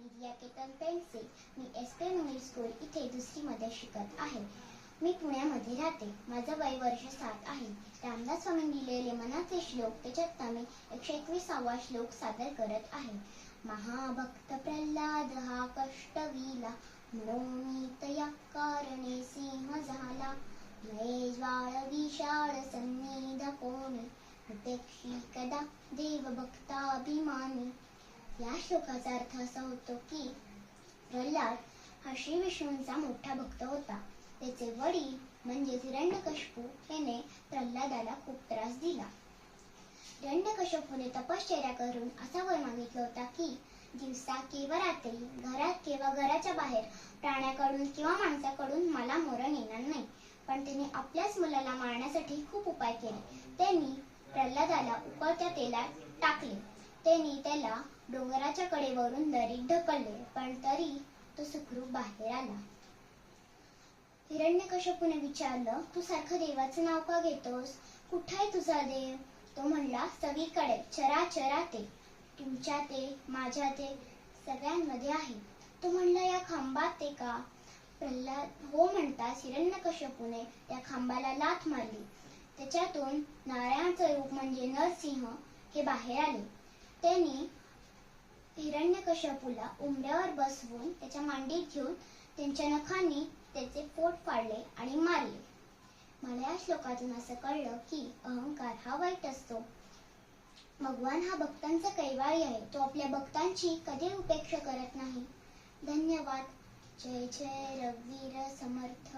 विद्या केतन पेंडसे मी S P middle school इथे दुसरीमध्ये शिकत आहे. मी पुण्यामध्ये राहते. माझं वय वर्ष सात आहे. रामदास स्वामींनी लिहिलेले मनाचे श्लोक त्याच्यात मी एकशे एकविसावा श्लोक सादर करत आहे. महाभक्त प्रल्हाद हा कष्टविला म्हणून तया कारणे सिंह झाला. लय ज्वाळ विशाळ सन्निध कोणी. प्रत्यक्षी कदा देवभक्ताभिमानी. या श्लोकाचा अर्थ असा होतो की प्रल्हाद हा श्री विष्णूंचा मोठा भक्त होता. त्याचे वडील म्हणजे हिरण्यकशपू याने प्रल्हादाला खूप त्रास दिला. हिरण्यकशपूने तपश्चर्या करून असा वर मागितला होता की दिवसा किंवा रात्री घरात किंवा घराच्या बाहेर प्राण्याकडून किंवा माणसाकडून मला मरण येणार नाही. पण त्यांनी आपल्याच मुलाला मारण्यासाठी खूप उपाय केले. त्यांनी प्रल्हादाला उकळत्या तेलात टाकले. त्यांनी त्याला डोंगराच्या कडेवरून दरीत ढकलले पण तरी तो सुखरूप बाहेर आला. हिरण्यकश्यपूने विचारलं तू सारखं देवाचं नाव का घेतोस? कुठं आहे तुझा देव? तो म्हणला सगळीकडे चरा ते. तुमच्या ते माझ्या ते सगळ्यांमध्ये आहे. तो म्हणला या खांबात ते का? प्रल्हाद हो म्हणताच हिरण्यकश्यपूने त्या खांबाला लाथ मारली. त्याच्यातून नारायणाचं रूप म्हणजे नरसिंह हे बाहेर आले. त्यांनी हिरण्यकश्यपूला उमड्यावर बसवून त्याच्या मांडीत घेऊन त्यांच्या नखांनी त्याचे पोट फाडले आणि मारले. मला या श्लोकातून असं कळलं की अहंकार हा वाईट असतो. भगवान हा भक्तांचा कैवारी आहे. तो आपल्या भक्तांची कधी उपेक्षा करत नाही. धन्यवाद. जय जय रघुवीर समर्थ.